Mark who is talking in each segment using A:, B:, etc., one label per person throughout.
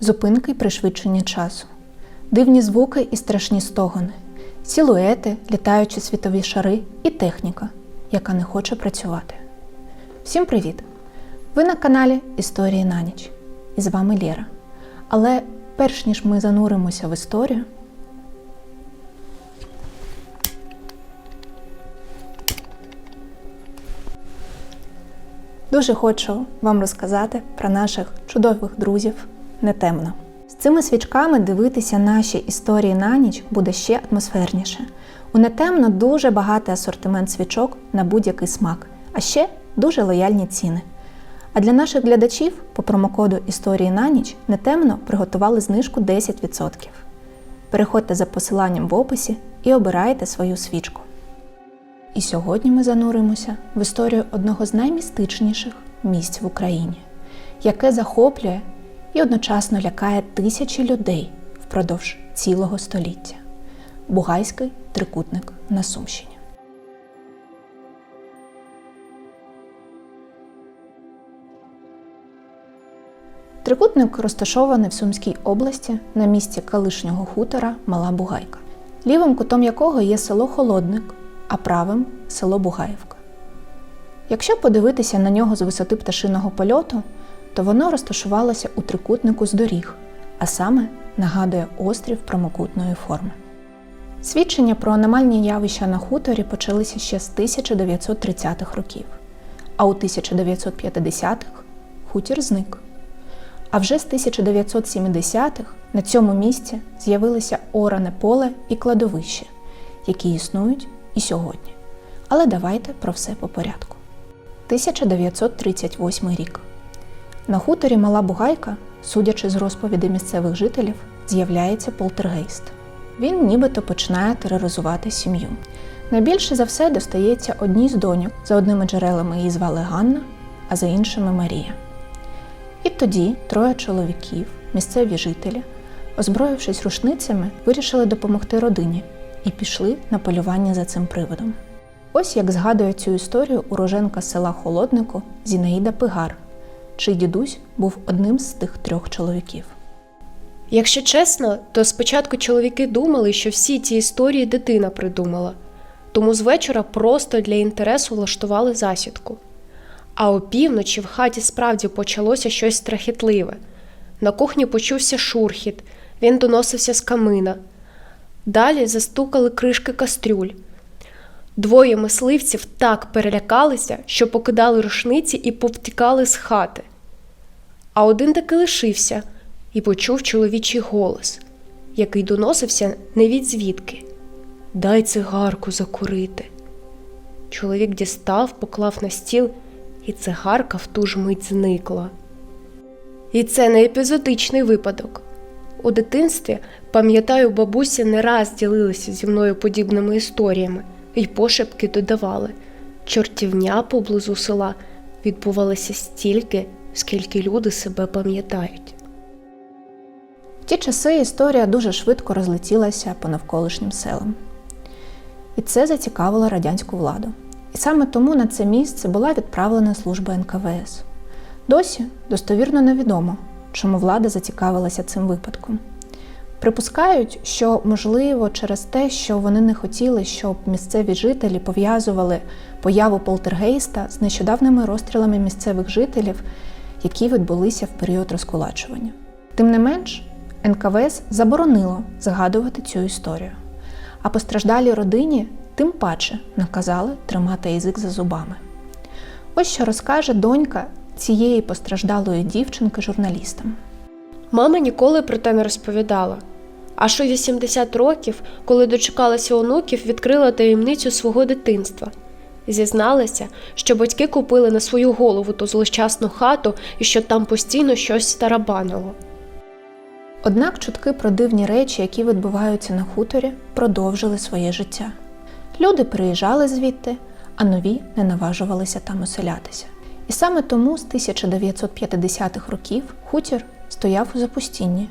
A: зупинки й пришвидшення часу, дивні звуки і страшні стогони, силуети, літаючі світові шари і техніка, яка не хоче працювати. Всім привіт! Ви на каналі Історії на ніч. І з вами Лєра. Але перш ніж ми зануримося в історію, дуже хочу вам розказати про наших чудових друзів нетемно. З цими свічками дивитися наші історії на ніч буде ще атмосферніше. У нетемно дуже багатий асортимент свічок на будь-який смак, а ще дуже лояльні ціни. А для наших глядачів по промокоду Історії на ніч нетемно приготували знижку 10%. Переходьте за посиланням в описі і обирайте свою свічку. І сьогодні ми зануримося в історію одного з наймістичніших місць в Україні, яке захоплює і одночасно лякає тисячі людей впродовж цілого століття Бугайський трикутник на Сумщині. Трикутник розташований в Сумській області на місці колишнього хутора Мала Бугайка, лівим кутом якого є село Холодник, а правим село Бугаївка. Якщо подивитися на нього з висоти пташиного польоту, то воно розташувалося у трикутнику з доріг, а саме нагадує острів прямокутної форми. Свідчення про аномальні явища на хуторі почалися ще з 1930-х років, а у 1950-х хутір зник. А вже з 1970-х на цьому місці з'явилися оране поле і кладовище, які існують і сьогодні. Але давайте про все по порядку. 1938 рік. На хуторі Мала Бугайка, судячи з розповіді місцевих жителів, з'являється полтергейст. Він нібито починає тероризувати сім'ю. Найбільше за все достається одній з доньок. За одними джерелами її звали Ганна, а за іншими Марія. І тоді троє чоловіків, місцеві жителі, озброївшись рушницями, вирішили допомогти родині і пішли на полювання за цим приводом. Ось як згадує цю історію уроженка села Холоднику Зінаїда Пигар, чий дідусь був одним з тих трьох чоловіків.
B: Якщо чесно, то спочатку чоловіки думали, що всі ці історії дитина придумала, тому з вечора просто для інтересу влаштували засідку. А опівночі в хаті справді почалося щось страхітливе. На кухні почувся шурхіт, він доносився з камина. Далі застукали кришки кастрюль. Двоє мисливців так перелякалися, що покидали рушниці і повтікали з хати. А один таки лишився і почув чоловічий голос, який доносився не від звідки. Дай цигарку закурити. Чоловік дістав, поклав на стіл, і цигарка в ту ж мить зникла. І це не епізодичний випадок. У дитинстві, пам'ятаю, бабуся не раз ділилася зі мною подібними історіями і пошепки додавали чортівня поблизу села відбувалася стільки, скільки люди себе пам'ятають.
A: В ті часи історія дуже швидко розлетілася по навколишнім селам. І це зацікавило радянську владу. І саме тому на це місце була відправлена служба НКВС. Досі достовірно невідомо, чому влада зацікавилася цим випадком. Припускають, що, можливо, через те, що вони не хотіли, щоб місцеві жителі пов'язували появу полтергейста з нещодавними розстрілами місцевих жителів, які відбулися в період розкулачування. Тим не менш, НКВС заборонило згадувати цю історію, а постраждалій родині тим паче наказали тримати язик за зубами. Ось що розкаже донька цієї постраждалої дівчинки журналістам.
B: Мама ніколи про те не розповідала. Аж у 80 років, коли дочекалася онуків, відкрила таємницю свого дитинства. Зізналася, що батьки купили на свою голову ту злощасну хату і що там постійно щось тарабанило.
A: Однак чутки про дивні речі, які відбуваються на хуторі, продовжили своє життя. Люди приїжджали звідти, а нові не наважувалися там оселятися. І саме тому з 1950-х років хутір стояв у запустінні,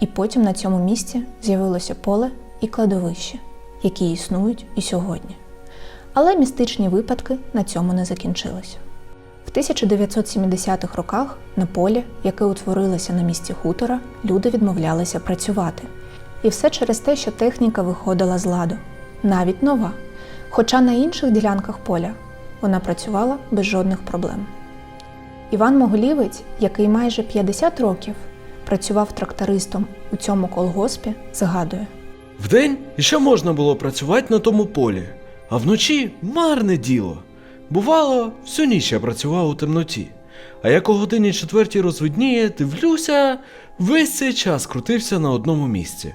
A: і потім на цьому місці з'явилося поле і кладовище, які існують і сьогодні. Але містичні випадки на цьому не закінчилися. В 1970-х роках на полі, яке утворилося на місці хутора, люди відмовлялися працювати. І все через те, що техніка виходила з ладу, навіть нова. Хоча на інших ділянках поля вона працювала без жодних проблем. Іван Могилівець, який майже 50 років працював трактористом у цьому колгоспі, згадує.
C: Вдень іще можна було працювати на тому полі, а вночі марне діло. Бувало, всю ніч я працював у темноті. А як о годині четвертій розвидніє, дивлюся, весь цей час крутився на одному місці.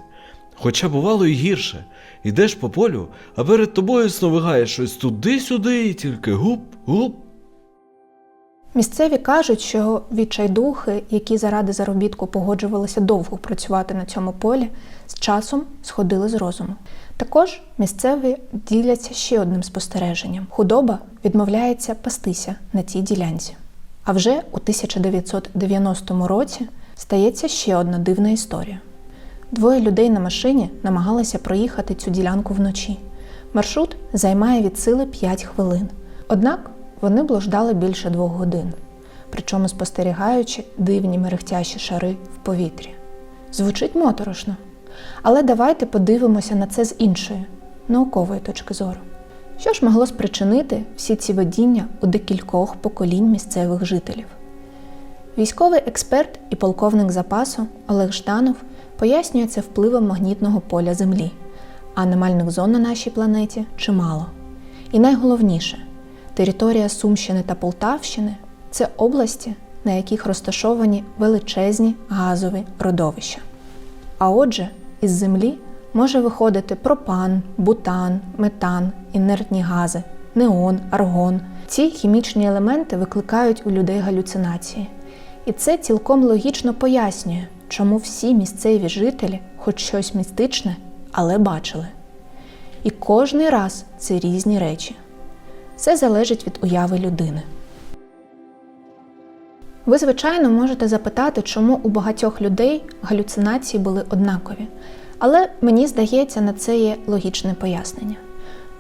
C: Хоча бувало і гірше. Йдеш по полю, а перед тобою сновигає щось туди-сюди, і тільки гуп-гуп.
A: Місцеві кажуть, що відчайдухи, які заради заробітку погоджувалися довго працювати на цьому полі, з часом сходили з розуму. Також місцеві діляться ще одним спостереженням: худоба відмовляється пастися на цій ділянці. А вже у 1990 році стається ще одна дивна історія. Двоє людей на машині намагалися проїхати цю ділянку вночі. Маршрут займає від сили 5 хвилин. Однак вони блуждали більше двох годин, причому спостерігаючи дивні мерехтящі шари в повітрі. Звучить моторошно. Але давайте подивимося на це з іншої, наукової точки зору. Що ж могло спричинити всі ці видіння у декількох поколінь місцевих жителів? Військовий експерт і полковник запасу Олег Жданов пояснює це впливом магнітного поля Землі, а аномальних зон на нашій планеті чимало. І найголовніше, територія Сумщини та Полтавщини це області, на яких розташовані величезні газові родовища. А отже, із землі може виходити пропан, бутан, метан, інертні гази, неон, аргон. Ці хімічні елементи викликають у людей галюцинації. І це цілком логічно пояснює, чому всі місцеві жителі хоч щось містичне, але бачили. І кожний раз це різні речі. Все залежить від уяви людини. Ви, звичайно, можете запитати, чому у багатьох людей галюцинації були однакові. Але мені здається, на це є логічне пояснення.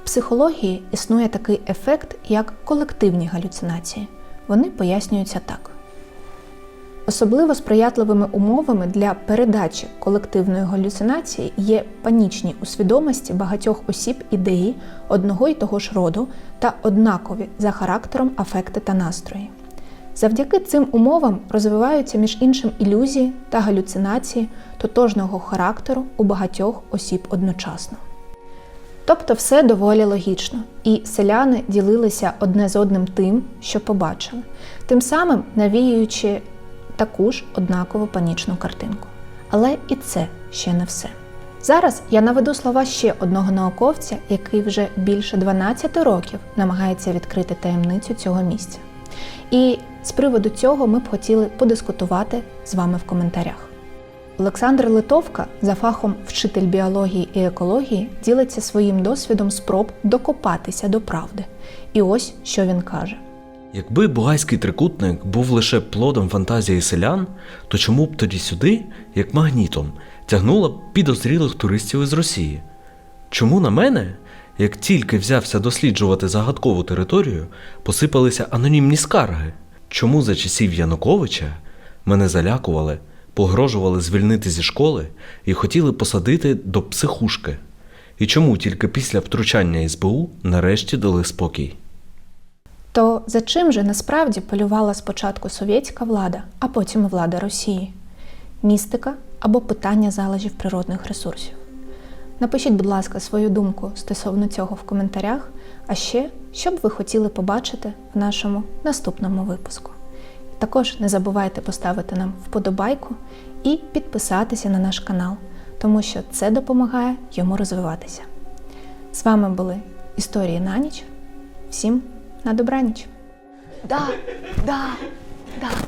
A: В психології існує такий ефект, як колективні галюцинації. Вони пояснюються так. Особливо сприятливими умовами для передачі колективної галюцинації є панічні у свідомості багатьох осіб ідеї одного й того ж роду та однакові за характером афекти та настрої. Завдяки цим умовам розвиваються між іншим ілюзії та галюцинації тотожного характеру у багатьох осіб одночасно. Тобто все доволі логічно, і селяни ділилися одне з одним тим, що побачили, тим самим навіюючи таку ж однакову панічну картинку. Але і це ще не все. Зараз я наведу слова ще одного науковця, який вже більше 12 років намагається відкрити таємницю цього місця. І з приводу цього ми б хотіли подискутувати з вами в коментарях. Олександр Литовка за фахом вчитель біології і екології ділиться своїм досвідом спроб докопатися до правди. І ось що він каже.
C: Якби бугайський трикутник був лише плодом фантазії селян, то чому б тоді сюди, як магнітом, тягнуло б підозрілих туристів із Росії? Чому на мене, як тільки взявся досліджувати загадкову територію, посипалися анонімні скарги? Чому за часів Януковича мене залякували, погрожували звільнити зі школи і хотіли посадити до психушки? І чому тільки після втручання СБУ нарешті дали спокій?
A: То за чим же насправді полювала спочатку совєтська влада, а потім влада Росії? Містика або питання залежів природних ресурсів? Напишіть, будь ласка, свою думку стосовно цього в коментарях, а ще, що б ви хотіли побачити в нашому наступному випуску. Також не забувайте поставити нам вподобайку і підписатися на наш канал, тому що це допомагає йому розвиватися. З вами були Історії на ніч. Всім на добраніч!
D: Да, да, да.